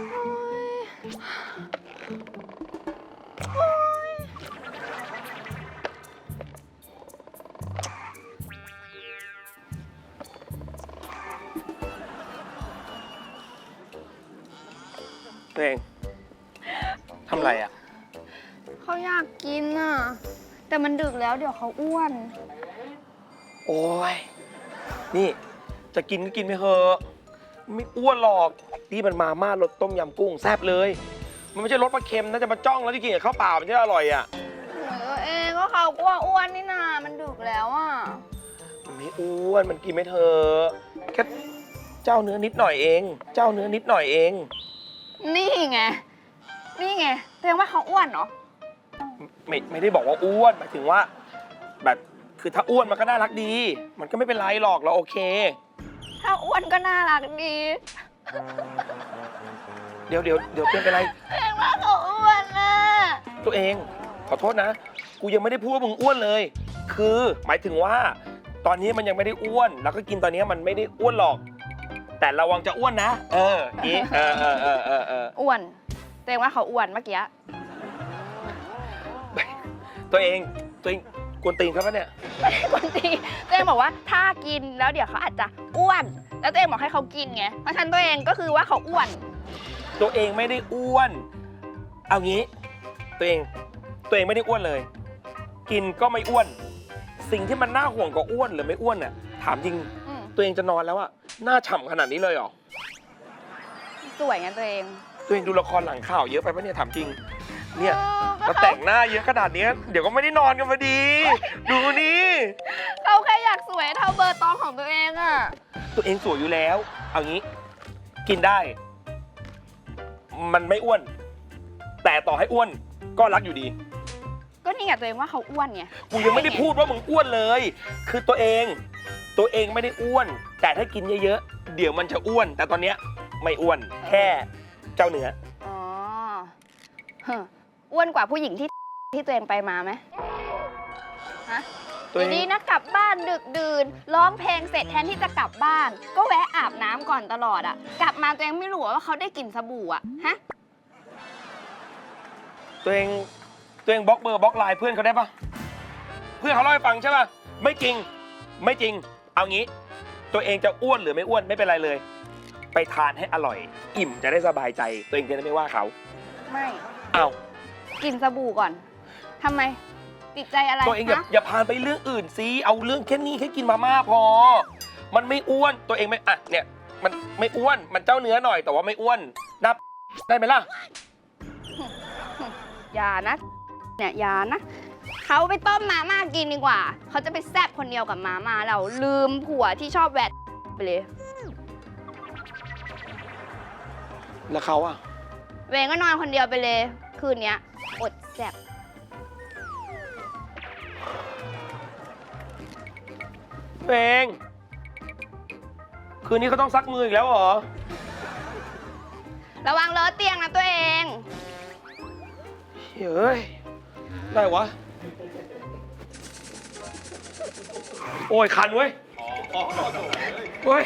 ตัวเองทำไรอะ เขาอยากกินอะ แต่มันดึกแล้วเดี๋ยวเขาอ้วน โอ้ย นี่ จะกินก็กินไปเถอะ ไม่อ้วนหรอก นี่มันมาม่ารสต้มยำกุ้งแซ่บเลย มันไม่ใช่รสปลาเค็มนะจะมาจ้องแล้วจะกินกับข้าวเปล่ามันจะอร่อยอะโอ้ยตัวเองก็เขากลัวอ้วนนี่นา มันดึกแล้วอะ มันไม่อ้วนมันกินไม่เถอะแค่เจ้าเนื้อนิดหน่อยเอง เจ้าเนื้อนิดหน่อยเอง นี่ไง นี่ไงตัวเองว่าเขาอ้วนเหรอ ไม่ไม่ได้บอกว่าอ้วนหมายถึงว่า แบบคือถ้าอ้วนมันก็น่ารักดี มันก็ไม่เป็นไรหรอกเราโอเค ถ้าอ้วนก็น่ารักดี เดี๋ยวเดี๋ยวเดี๋ยวเป็นไรตัวเองว่าเขาอ้วนน่ะตัวเอง ขอโทษนะ กูยังไม่ได้พูดว่ามึงอ้วนเลย คือหมายถึงว่า ตอนนี้มันยังไม่ได้อ้วน แล้วก็กินตอนนี้มันไม่ได้อ้วนหรอก แต่ระวังจะอ้วนนะ เอออีเออเออเออเออเอออ้วนตัวเองว่าเขาอ้วนเมื่อกี้ ตัวเองตัวเอง กวนตีนเขาปะเนี่ยคนทีตัวเองบอกว่าถ้ากินแล้วเดี๋ยวเขาอาจจะอ้วน แล้วตัวเองบอกให้เขากินไง เพราะฉะนันตัวเองก็คือว่าเขาอ้วน ตัวเองไม่ได้อ้วน เอางี้ ตัวเอง ตัวเองไม่ได้อ้วนเลย กินก็ไม่อ้วน สิ่งที่มันน่าห่วงกว่าอ้วนหรือไม่อ้วนน่ะถามจริง อืมตัวเองจะนอนแล้วอะหน้าฉ่ำขนาดนี้เลยเหรอ สวยไงตัวเอง ตัวเองดูละครหลังข่าวเยอะไปปะเนี่ยถามจริง เนี่ยออเราก็เขาแต่งหน้าเยอะขนาดเนี้ยเดี๋ยวก็ไม่ได้นอนกันพอดี ดูนี่ เขาแค่อยากสวยเท่าเบอร์ตองของตัวเองอะตัวเองสวยอยู่แล้ว เอางี้ กินได้ มันไม่อ้วน แต่ต่อให้อ้วนก็รักอยู่ดี ก็นี่ไงตัวเองว่าเขาอ้วนไงกูยังไม่ได้พูดว่ามึงอ้วนเลย คือตัวเอง ตัวเองไม่ได้อ้วน แต่ถ้ากินเยอะๆ เดี๋ยวมันจะอ้วน แต่ตอนเนี้ยไม่อ้วน แค่เจ้าเนื้ออ๋อฮะ อ้วนกว่าผู้หญิงที่ที่ตัวเองไปมาไหมฮะตัวเองทีนี้นะกลับบ้านดึกดื่นร้องเพลงเสร็จแทนที่จะกลับบ้าน ก็แวะอาบน้ำก่อนตลอดอะกลับมาตัวเองไม่รู้ว่าเขาได้กลิ่นสบู่อะฮะ ตัวเองตัวเองบล็อกเบอร์บล็อกไลน์เพื่อนเขาได้ปะเพื่อนเขาเล่าให้ฟังใช่ปะไม่จริงไม่จริง เอางี้ ตัวเองจะอ้วนหรือไม่อ้วนไม่เป็นไรเลย ไปทานให้อร่อย อิ่มจะได้สบายใจ ตัวเองจะได้ไม่ว่าเขาไม่ เอา กลิ่นสบู่ก่อนทำไม ติดใจอะไรตัวเองอย่าฮะอย่าพานไปเรื่องอื่นสิเอาเรื่องแค่นี้แค่กินมาม่าพอ มันไม่อ้วนตัวเองไม่อะเนี่ยมันไม่อ้วนมันเจ้าเนื้อหน่อยแต่ว่าไม่อ้วนนับได้ไหมล่ะ อย่านะ เนี่ยอย่านะ เขาไปต้มมาม่ากินดีกว่า เขาจะไปแซบคนเดียวกับมาม่าเราลืมผัวที่ชอบแวะไปเลย แล้วเขาอะ เวงก็นอนคนเดียวไปเลย คืนเนี้ยอดแซบเอง คืนนี้เขาต้องซักมืออีกแล้วเหรอ ระวังเลอะเตียงนะตัวเอง เฮ้ย ได้วะ โอ้ย คันเว้ยเว้ย